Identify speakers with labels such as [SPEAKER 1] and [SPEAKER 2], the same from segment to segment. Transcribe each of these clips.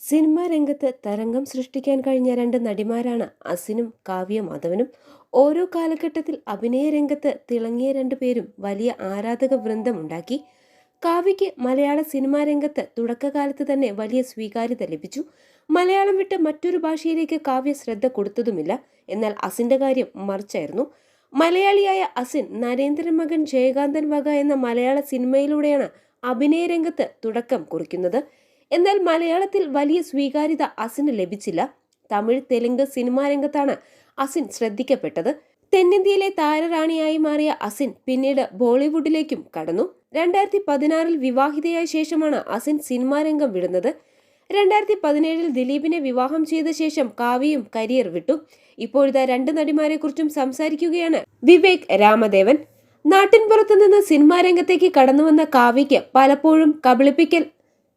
[SPEAKER 1] Cinema രംഗത്ത് തരംഗം സൃഷ്ടിക്കാൻ കഴിഞ്ഞ രണ്ട് നടിമാരാണ് അസിനും കാവ്യ മാധവനും. ഓരോ കാലഘട്ടത്തിൽ അഭിനയ രംഗത്ത് തിളങ്ങിയ രണ്ടുപേരും വലിയ ആരാധക വൃന്ദമുണ്ടാക്കി കാവ്യയ്ക്ക് മലയാള സിനിമാ രംഗത്ത് തുടക്കകാലത്ത് തന്നെ വലിയ സ്വീകാര്യത ലഭിച്ചു. മലയാളം വിട്ട് മറ്റൊരു ഭാഷയിലേക്ക് കാവ്യ ശ്രദ്ധ കൊടുത്തതുമില്ല. എന്നാൽ അസിന്റെ കാര്യം മറിച്ചായിരുന്നു. മലയാളിയായ അസിൻ നരേന്ദ്രൻ മകൻ ജയകാന്തൻ വക എന്ന മലയാള സിനിമയിലൂടെയാണ് അഭിനയ രംഗത്ത് തുടക്കം കുറിക്കുന്നത്. എന്നാൽ മലയാളത്തിൽ വലിയ സ്വീകാര്യത അസിന് ലഭിച്ചില്ല. തമിഴ് തെലുങ്ക് സിനിമാ രംഗത്താണ് അസിൻ ശ്രദ്ധിക്കപ്പെട്ടത്. തെന്നിന്ത്യയിലെ താരറാണിയായി മാറിയ അസിൻ പിന്നീട് ബോളിവുഡിലേക്കും കടന്നു. രണ്ടായിരത്തി പതിനാറിൽ വിവാഹിതയായ ശേഷമാണ് അസിൻ സിനിമാ രംഗം വിടുന്നത്. രണ്ടായിരത്തി പതിനേഴിൽ ദിലീപിനെ വിവാഹം ചെയ്ത ശേഷം കാവ്യയും കരിയർ വിട്ടു. ഇപ്പോഴത്തെ രണ്ട് നടിമാരെ കുറിച്ചും സംസാരിക്കുകയാണ് വിവേക് രാമദേവൻ. നാട്ടിൻപുറത്തു നിന്ന് സിനിമാ രംഗത്തേക്ക് കടന്നുവന്ന കാവ്യയ്ക്ക് പലപ്പോഴും കബളിപ്പിക്കൽ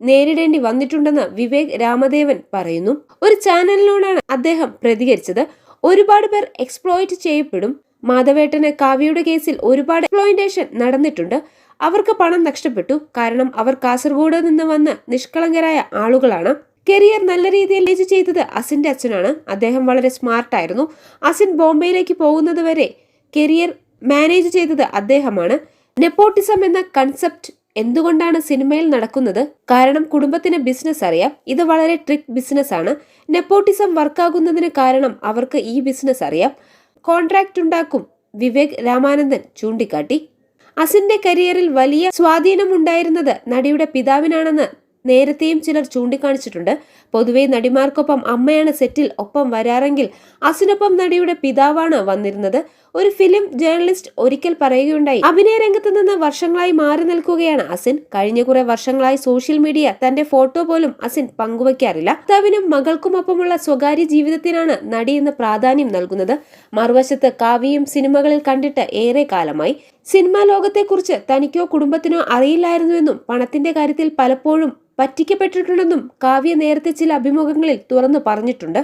[SPEAKER 1] നേരിടേണ്ടി വന്നിട്ടുണ്ടെന്ന് വിവേക് രാമദേവൻ പറയുന്നു. ഒരു ചാനലിനോടാണ് അദ്ദേഹം പ്രതികരിച്ചത്. ഒരുപാട് പേർ എക്സ്പ്ലോയിറ്റ് ചെയ്യപ്പെടും. മാധവേട്ടന് കാവ്യയുടെ കേസിൽ ഒരുപാട് എക്സ്പ്ലോയിന്റേഷൻ നടന്നിട്ടുണ്ട്. അവർക്ക് പണം നഷ്ടപ്പെട്ടു. കാരണം അവർ കാസർഗോഡ് നിന്ന് വന്ന് നിഷ്കളങ്കരായ ആളുകളാണ്. കരിയർ നല്ല രീതിയിൽ ലീജ് ചെയ്തത് അസിന്റെ അച്ഛനാണ്. അദ്ദേഹം വളരെ സ്മാർട്ടായിരുന്നു അസിൻ ബോംബെയിലേക്ക് പോകുന്നത് വരെ കരിയർ മാനേജ് ചെയ്തത് അദ്ദേഹമാണ്. നെപ്പോട്ടിസം എന്ന കൺസെപ്റ്റ് എന്തുകൊണ്ടാണ് സിനിമയിൽ നടക്കുന്നത്? കാരണം കുടുംബത്തിന് ബിസിനസ് അറിയാം. ഇത് വളരെ ട്രിക് ബിസിനസ് ആണ്. നെപ്പോട്ടിസം വർക്കാകുന്നതിന് കാരണം അവർക്ക് ഈ ബിസിനസ് അറിയാം. കോൺട്രാക്ട് ഉണ്ടാക്കും. വിവേക് രാമാനന്ദൻ ചൂണ്ടിക്കാട്ടി. അസിന്റെ കരിയറിൽ വലിയ സ്വാധീനമുണ്ടായിരുന്നത് നടിയുടെ പിതാവിനാണെന്ന് നേരത്തെയും ചിലർ ചൂണ്ടിക്കാണിച്ചിട്ടുണ്ട്. പൊതുവെ നടിമാർക്കൊപ്പം അമ്മയാണ് സെറ്റിൽ ഒപ്പം വരാറെങ്കിൽ അസിനൊപ്പം നടിയുടെ പിതാവാണ് വന്നിരുന്നത്. ഒരു ഫിലിം ജേർണലിസ്റ്റ് ഒരിക്കൽ പറയുകയുണ്ടായി അഭിനയ രംഗത്ത് നിന്ന് വർഷങ്ങളായി മാറി നിൽക്കുകയാണ് അസിൻ. കഴിഞ്ഞ കുറെ വർഷങ്ങളായി സോഷ്യൽ മീഡിയ തന്റെ ഫോട്ടോ പോലും അസിൻ പങ്കുവയ്ക്കാറില്ല. ഭർത്താവിനും മകൾക്കുമൊപ്പമുള്ള സ്വകാര്യ ജീവിതത്തിനാണ് നടി ഇന്ന് പ്രാധാന്യം നൽകുന്നത്. മറുവശത്ത് കാവ്യയും സിനിമകളിൽ കണ്ടിട്ട് ഏറെ കാലമായി. സിനിമാ ലോകത്തെക്കുറിച്ച് തനിക്കോ കുടുംബത്തിനോ അറിയില്ലായിരുന്നുവെന്നും പണത്തിന്റെ കാര്യത്തിൽ പലപ്പോഴും പറ്റിക്കപ്പെട്ടിട്ടുണ്ടെന്നും കാവ്യ നേരത്തെ ചില അഭിമുഖങ്ങളിൽ തുറന്നു പറഞ്ഞിട്ടുണ്ട്.